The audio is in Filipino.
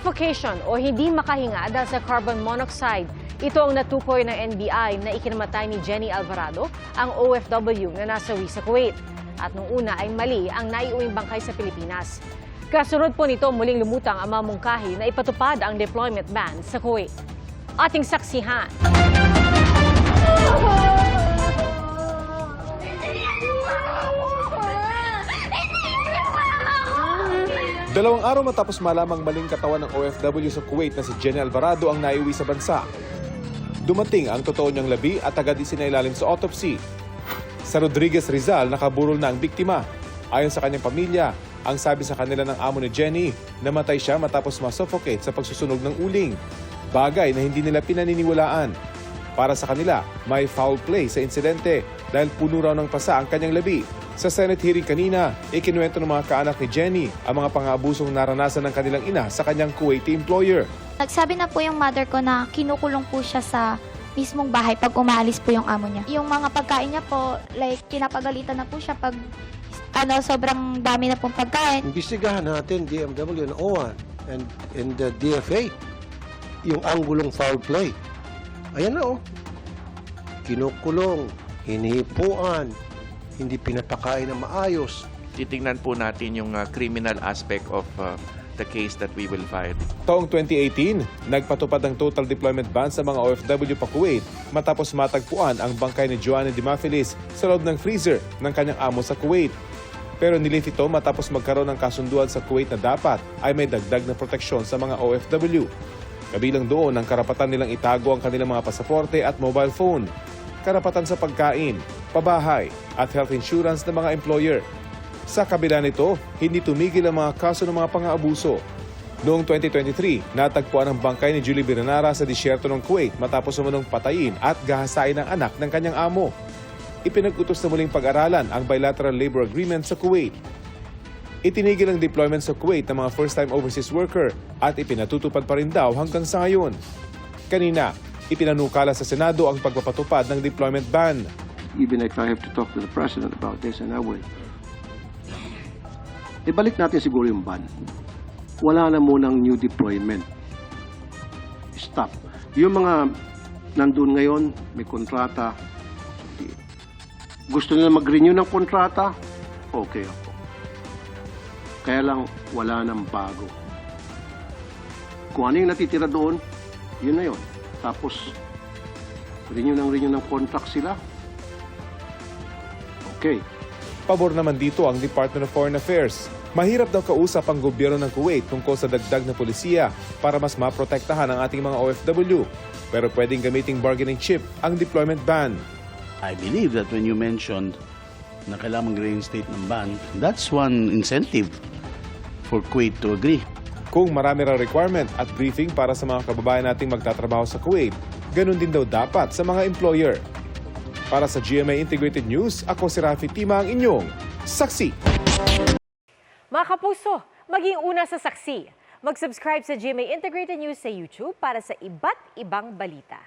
Suffocation o hindi makahinga dahil sa carbon monoxide. Ito ang natukoy ng NBI na ikinamatay ni Jenny Alvarado, ang OFW na nasawi sa Kuwait. At nung una ay mali ang naiuwing bangkay sa Pilipinas. Kasunod po nito muling lumutang ang mamungkahi na ipatupad ang deployment ban sa Kuwait. Ating saksihan. Dalawang araw matapos malamang maling katawan ng OFW sa Kuwait na si Jenny Alvarado ang naiuwi sa bansa. Dumating ang totoo niyang labi at agad isinailalim sa autopsy. Sa Rodriguez Rizal, nakaburol na ang biktima. Ayon sa kanyang pamilya, ang sabi sa kanila ng amo ni Jenny, namatay siya matapos masuffocate sa pagsusunog ng uling. Bagay na hindi nila pinaniniwalaan. Para sa kanila, may foul play sa insidente dahil puno raw ng pasa ang kanyang labi. Sa Senate hearing kanina, ikinuwento ng mga kaanak ni Jenny ang mga pang-aabusong naranasan ng kanilang ina sa kanyang Kuwaiti employer. Nagsabi na po yung mother ko na kinukulong po siya sa mismong bahay pag umaalis po yung amo niya. Yung mga pagkain niya po, like pinapagalitan na po siya pag ano, sobrang dami na pong pagkain. Imbestigahan natin DMW and OWA and, and the DFA yung anggulong foul play. Ayan na oh. Kinukulong, hinihipuan, hindi pinapakain na maayos. titingnan po natin yung uh, criminal aspect of uh, the case that we will file. Taong 2018, nagpatupad ng total deployment ban sa mga OFW pa Kuwait matapos matagpuan ang bangkay ni Joanne Dimafilis sa loob ng freezer ng kanyang amo sa Kuwait. Pero nilift ito matapos magkaroon ng kasunduan sa Kuwait na dapat ay may dagdag na proteksyon sa mga OFW. Kabilang doon ang karapatan nilang itago ang kanilang mga pasaporte at mobile phone, karapatan sa pagkain, pabahay at health insurance ng mga employer. Sa kabila nito, hindi tumigil ang mga kaso ng mga pang-aabuso. Noong 2023, natagpuan ang bangkay ni Julie Biranara sa disyerto ng Kuwait matapos umunong patayin at gahasain ang anak ng kanyang amo. Ipinag-utos na muling pag-aralan ang bilateral labor agreement sa Kuwait. Itinigil ang deployment sa Kuwait ng mga first-time overseas worker at ipinatutupad pa rin daw hanggang sa ngayon. Kanina, ipinanukala sa Senado ang pagpapatupad ng deployment ban. Even if I have to talk to the President about this, and I will. Ibalik natin siguro yung ban. Wala na munang new deployment. Stop. Yung mga nandun ngayon, may kontrata, gusto nila mag-renew ng kontrata, okay ako. Kaya lang, wala nang bago. Kung ano yung natitira doon, yun na yun. Tapos, renew ng renew ng contract sila. Okay. Pabor naman dito ang Department of Foreign Affairs. Mahirap daw kausap ang gobyerno ng Kuwait tungkol sa dagdag na polisiya para mas maprotektahan ang ating mga OFW. Pero pwedeng gamiting bargaining chip ang deployment ban. I believe that when you mentioned na kailangan mag-reinstate ng ban, that's one incentive for Kuwait to agree. Kung marami raw requirement at briefing para sa mga kababayan nating magtatrabaho sa Kuwait, ganun din daw dapat sa mga employer. Para sa GMA Integrated News, ako si Rafi Tima ang inyong saksi. Mga kapuso, maging una sa saksi. Mag-subscribe sa GMA Integrated News sa YouTube para sa iba't ibang balita.